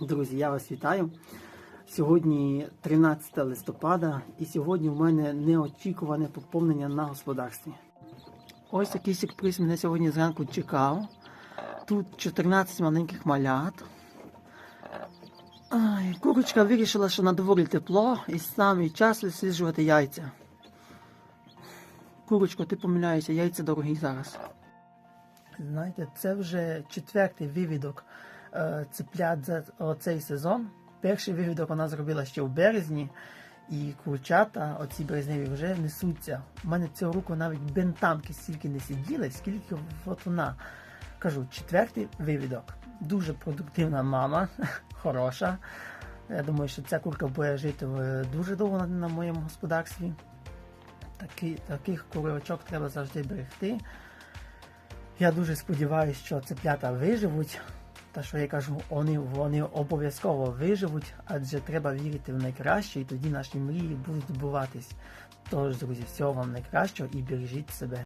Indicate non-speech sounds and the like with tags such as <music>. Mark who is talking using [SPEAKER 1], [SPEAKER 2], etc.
[SPEAKER 1] Друзі, я вас вітаю. Сьогодні 13 листопада, і сьогодні в мене неочікуване поповнення на господарстві. Ось такий сюрприз мене сьогодні зранку чекав. Тут 14 маленьких малят. Ай, курочка вирішила, що на дворі тепло і саме час висиджувати яйця. Курочко, ти помиляєшся, яйця дорогі зараз. Знаєте, це вже четвертий вивідок цеплят за цей сезон. Перший вивідок вона зробила ще в березні, і курчата, оці березневі, вже несуться. У мене цього року навіть бентамки стільки не сиділи, скільки от вона. Кажу, четвертий вивідок. Дуже продуктивна мама, <laughs> хороша. Я думаю, що ця курка буде жити е, дуже довго на моєму господарстві. Такі, таких курочок треба завжди берегти. Я дуже сподіваюся, що цеплята виживуть. Та що я кажу, вони, вони обов'язково виживуть, адже треба вірити в найкраще, і тоді наші мрії будуть збуватись. Тож, друзі, всього вам найкращого і бережіть себе.